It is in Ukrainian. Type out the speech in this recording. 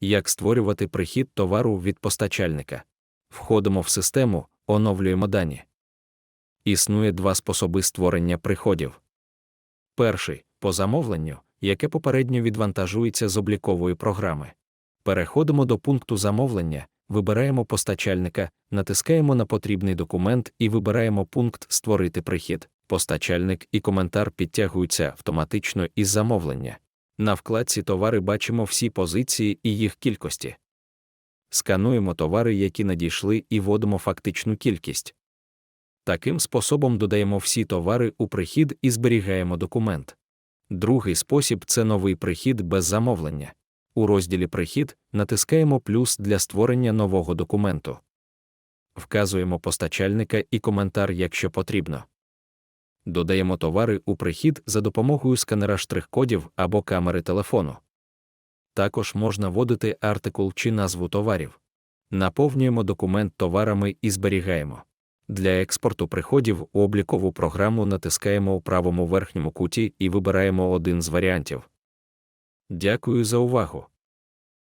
Як створювати прихід товару від постачальника. Входимо в систему, оновлюємо дані. Існує два способи створення приходів. Перший по замовленню, яке попередньо відвантажується з облікової програми. Переходимо до пункту замовлення, вибираємо постачальника, натискаємо на потрібний документ і вибираємо пункт Створити прихід. Постачальник і коментар підтягуються автоматично із замовлення. На вкладці Товари бачимо всі позиції і їх кількості. Скануємо товари, які надійшли, і вводимо фактичну кількість. Таким способом додаємо всі товари у прихід і зберігаємо документ. Другий спосіб це новий прихід без замовлення. У розділі Прихід натискаємо плюс для створення нового документу. Вказуємо постачальника і коментар, якщо потрібно. Додаємо товари у прихід за допомогою сканера штрих-кодів або камери телефону. Також можна вводити артикул чи назву товарів. Наповнюємо документ товарами і зберігаємо. Для експорту приходів у облікову програму натискаємо у правому верхньому куті і вибираємо один з варіантів. Дякую за увагу!